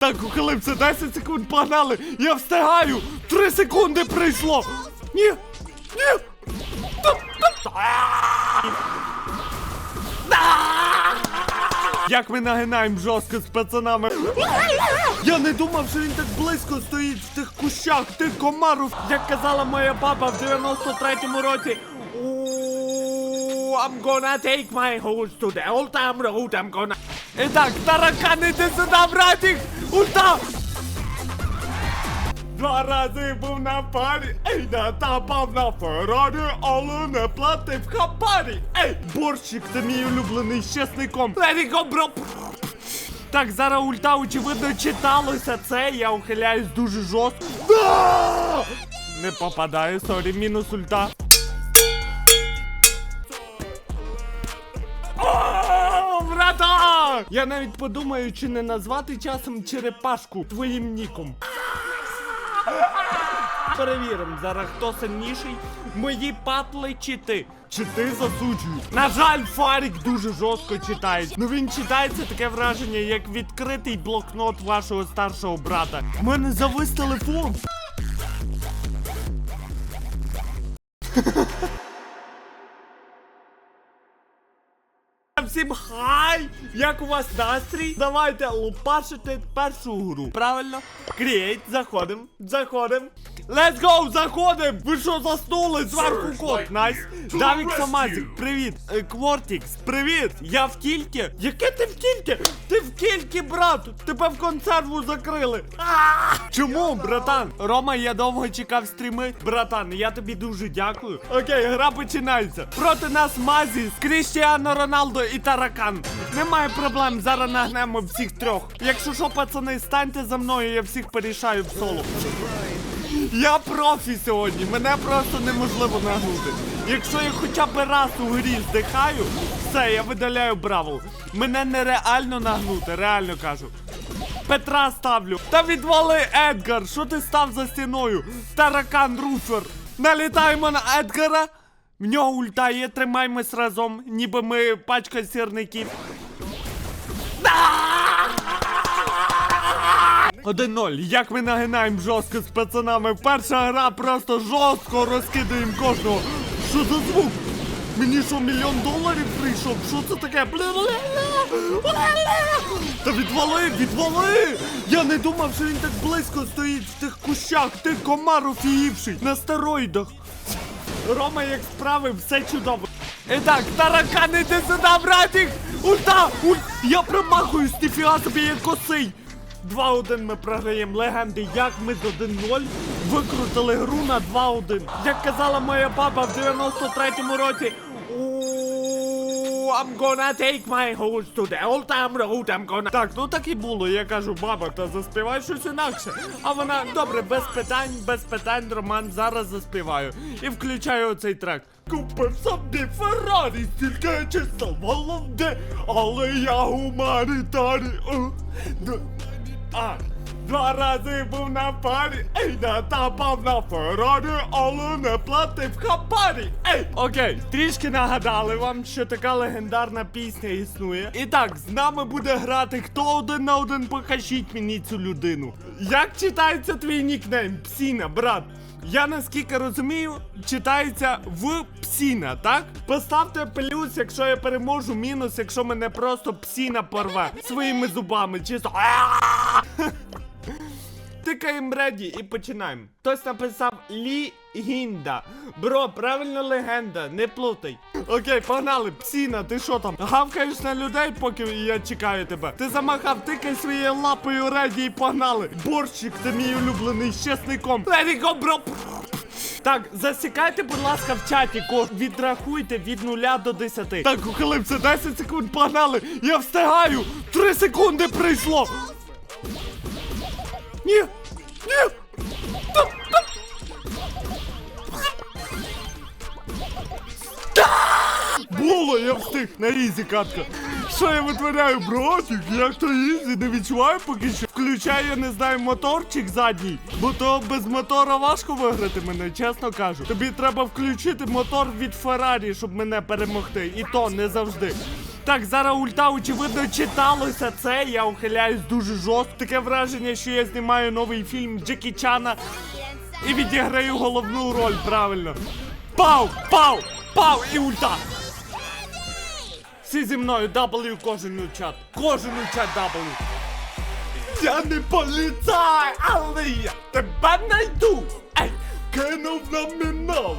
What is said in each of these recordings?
Так, ухилився, 10 секунд, погнали! Я встигаю! 3 секунди прийшло! Ні! Ні! Як ми нагинаємо жорстко з пацанами. Я не думав, що він так близько стоїть в тих кущах, тих комарів. Як казала моя баба в 93-му році. «Ooh, I'm gonna take my horse to the old town road, I'm gonna... І так, таракан, іди сюди, братик! Ульта! Два рази був на парі, ей, натапав на Феррарі, але не платив хабарі. Ей, борщик, це мій улюблений з чесником. Let бро. Так, зараз ульта, очевидно, читалося це, я ухиляюсь дуже жорстко. Да! Не попадаю, сорі, мінус ульта. Брата! Я навіть подумаю, чи не назвати часом черепашку твоїм ніком. Перевіримо зараз, хто сильніший. Мої патли чи ти? Чи ти засуджую? На жаль, Фарік дуже жорстко читає. Ну він читається таке враження, як відкритий блокнот вашого старшого брата. У мене завис телефон. Всім хай! Як у вас настрій? Давайте лупашити першу гру. Правильно? Крієйт, заходим, заходим. Let's go, заходим! Ви що заснули? Зверху код, найс. Давік Самазік, привіт. Е, Квортікс, привіт. Я в кільки? Яке ти в кільки? Ти в кільки, брат. Тебе в консерву закрили. А! Чому, братан? Рома, я довго чекав стріми. Братан, я тобі дуже дякую. Окей, гра починається. Проти нас Мазі, Кріштіано Роналдо і Таракан. Немає проблем, зараз нагнемо всіх трьох. Якщо що, пацани, станьте за мною, я всіх порішаю в соло. Я профі сьогодні, мене просто неможливо нагнути. Якщо я хоча б раз у грі здихаю, все, я видаляю бравл. Мене нереально нагнути, реально кажу. Петра ставлю. Та відвали Едгар, що ти став за стіною? Таракан Руфер. Налітаємо на Едгара. В нього ульта є, тримаємось разом, ніби ми пачка сірників. 1-0. Як ми нагинаємо жорстко з пацанами. Перша гра просто жорстко розкидаємо кожного. Що за звук? Мені що, мільйон доларів прийшов? Що це таке? Та відвали, відвали! Я не думав, що він так близько стоїть в тих кущах, тих комарів фіївший на стероїдах. Рома, як справи, все чудово. І так, таракани, іди сюди, братик! Ульта! Уль... Я промахуюсь, ніфіга собі як косий! 2-1 ми програємо легенди, як ми з 1-0 викрутили гру на 2-1. Як казала моя баба в 93-му році. «Ooh, I'm gonna take my horse to the old town road, I'm gonna... Так, ну так і було, я кажу, баба, та заспівай щось інакше. А вона, добре, без питань, без питань, Роман, зараз заспіваю. І включаю оцей трек. Купив собі Феррарі, стільки чисел головне, але я гуманітарій. А, два рази був на парі, ей, натапав на Феррарі, але не платив хабарі. Ей, окей, трішки нагадали вам, що така легендарна пісня існує. І так, з нами буде грати хто один на один, покажіть мені цю людину. Як читається твій нікнейм? Псіна, брат. Я наскільки розумію, читається в псіна, так? Поставте плюс, якщо я переможу, мінус, якщо мене просто псіна порве своїми зубами, чисто. Тикаємо реді і починаємо. Хтось написав Лігінда. Бро, правильно легенда, не плутай. Окей, погнали, псіна, ти що там? Гавкаєш на людей, поки я чекаю тебе. Ти замахав, тикай своєю лапою реді і погнали. Борщик, це мій улюблений з чесником. It бро. Так, засікайте, будь ласка, в чаті. Відрахуйте від 0 до 10. Так, ухилився, 10 секунд, погнали. Я встигаю. 3 секунди прийшло. Ні! Було, я встиг на ізі катка. Що я витворяю, братик? Як то ізі, не відчуваю поки що. Включаю, я не знаю, моторчик задній, бо то без мотора важко виграти мене, чесно кажу. Тобі треба включити мотор від Феррарі, щоб мене перемогти. І то не завжди. Так, зараз ульта, очевидно, читалося це. Я ухиляюсь дуже жорстко. Таке враження, що я знімаю новий фільм Джекі Чана і відіграю головну роль, правильно. Пау! Пау! Пау! І ульта! Всі зі мною W кожен чат. Кожен чат W. Я не поліцай, але я тебе найду. Ей, кинув на мінал.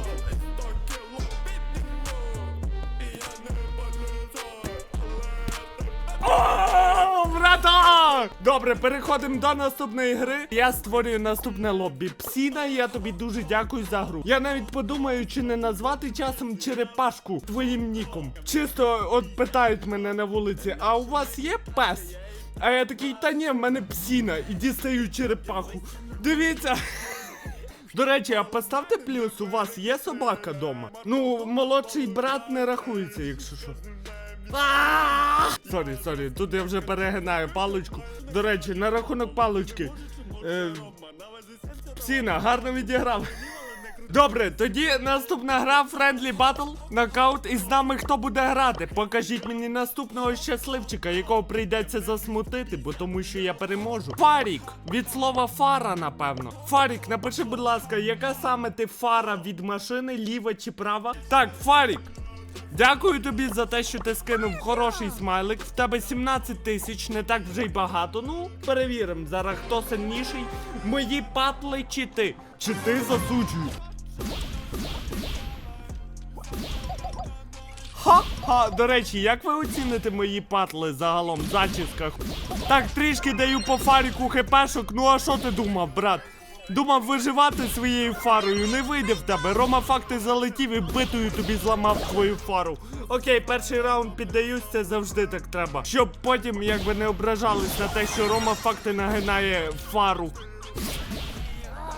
О, брата! Добре, переходимо до наступної гри. Я створюю наступне лобі. Псіна, я тобі дуже дякую за гру. Я навіть подумаю, чи не назвати часом черепашку твоїм ніком. Чисто от питають мене на вулиці, а у вас є пес? А я такий, та ні, в мене псіна, і дістаю черепаху. Дивіться. До речі, а поставте плюс, у вас є собака вдома? Ну, молодший брат не рахується, якщо що. Сорі, сорі, тут я вже перегинаю паличку. До речі, на рахунок палички. Е, Псіна, гарно відіграв. Добре, тоді наступна гра Friendly Battle, нокаут, і з нами хто буде грати? Покажіть мені наступного щасливчика, якого прийдеться засмутити, бо тому що я переможу. Фарік! Від слова фара, напевно. Фарік, напиши, будь ласка, яка саме ти фара від машини, ліва чи права? Так, Фарік. Дякую тобі за те, що ти скинув хороший смайлик. В тебе 17 тисяч, не так вже й багато. Ну, перевіримо зараз, хто сильніший. Мої патли чи ти? Чи ти засуджуєш? Ха-ха, до речі, як ви оціните мої патли загалом в зачісках? Так, трішки даю по фаріку хпшок, ну а що ти думав, брат? Думав виживати своєю фарою, не вийде в тебе. Рома факти залетів і битою тобі зламав твою фару. Окей, перший раунд піддаюсь, це завжди так треба. Щоб потім якби не ображались на те, що Рома факти нагинає фару.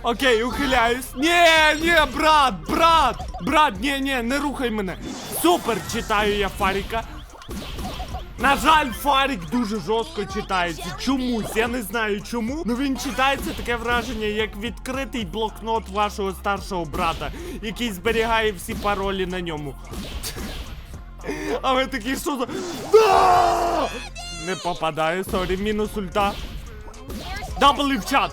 Окей, ухиляюсь. Ні, ні, брат, брат, брат, ні, ні, не рухай мене. Супер читаю я Фаріка. На жаль, Фарік дуже жорстко читається. Чомусь, я не знаю чому. Ну він читається таке враження, як відкритий блокнот вашого старшого брата, який зберігає всі паролі на ньому. А ви такі що. Да! Не попадаю, сорі, мінус ульта. Дабли в чат.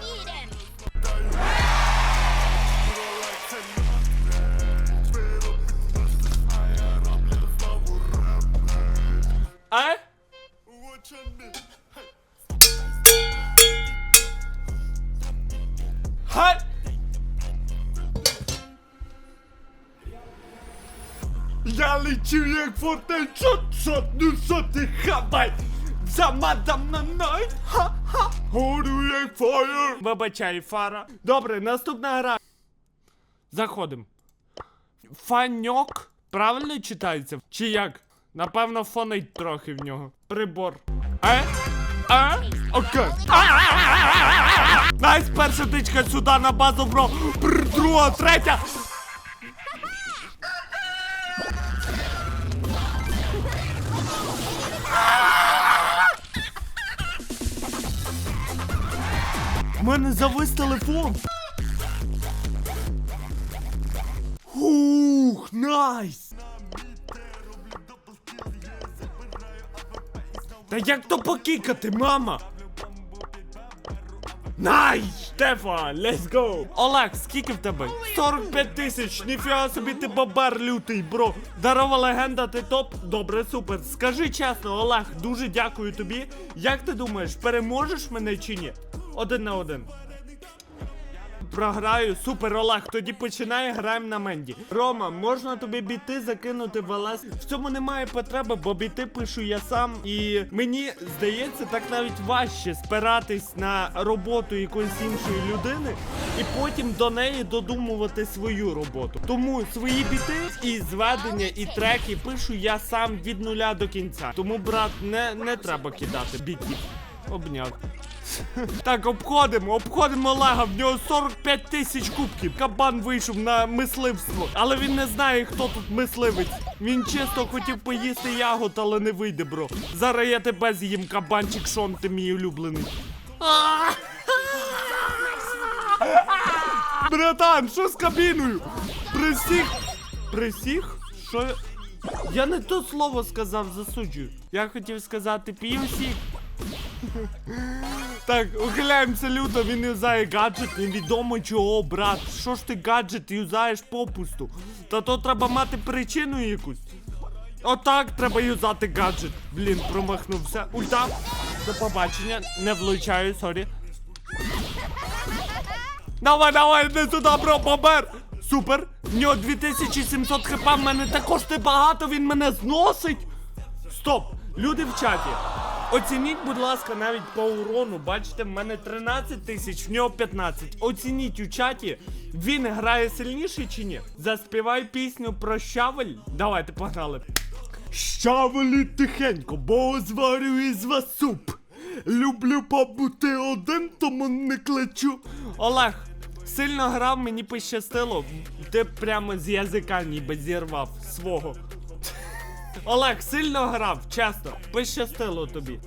Чот, чот, ну що ти хабай? Замадам на найт, ха-ха, горю як фаєр. Вибачай, фара. Добре, наступна гра. Заходим. Фаньок. Правильно читається? Чи як? Напевно, фонить трохи в нього. Прибор. Е? Е? Окей. Найс, перша тичка сюди на базу, бро. Друга, третя. У мене завис телефон. Ух, найс! Та як то покікати, мама? Найс! Штефа, let's go! Олег, скільки в тебе? 45 тисяч, ніфіга собі ти бабар лютий, бро. Дарова легенда, ти топ? Добре, супер. Скажи чесно, Олег, дуже дякую тобі. Як ти думаєш, переможеш мене чи ні? Один на один. Програю, супер Олег, тоді починає, граємо на Менді. Рома, можна тобі біти закинути в? В цьому немає потреби, бо біти пишу я сам. І мені здається, так навіть важче спиратись на роботу якоїсь іншої людини і потім до неї додумувати свою роботу. Тому свої біти і зведення, і треки пишу я сам від нуля до кінця. Тому, брат, не, не треба кидати бітів. Обняв. Так, обходимо, обходимо Олега, в нього 45 тисяч кубків. Кабан вийшов на мисливство. Але він не знає, хто тут мисливець. Він чисто хотів поїсти ягод, але не вийде, бро. Зараз я тебе з'їм, кабанчик Шон, ти мій улюблений. Братан, що з кабіною? При всіх. Що? я- Я не то слово сказав, засуджую. Я хотів сказати півсік. Так, ухиляємося люто, він юзає гаджет, невідомо чого, брат. Що ж ти гаджет юзаєш попусту? Та то треба мати причину якусь. Отак треба юзати гаджет. Блін, промахнувся. Ульта. До побачення. Не влучаю, сорі. Давай, давай, не туди, бро, бомбер! Супер! В нього 2700 хп, в мене також небагато, він мене зносить! Стоп! Люди в чаті. Оцініть, будь ласка, навіть по урону. Бачите, в мене 13 тисяч, в нього 15. Оцініть у чаті, він грає сильніше чи ні? Заспівай пісню про щавель. Давайте, погнали. Щавелі тихенько, бо зварю із вас суп. Люблю побути один, тому не кличу. Олег, сильно грав, мені пощастило. Ти прямо з язика ніби зірвав свого. Олег, сильно грав, чесно, пощастило тобі.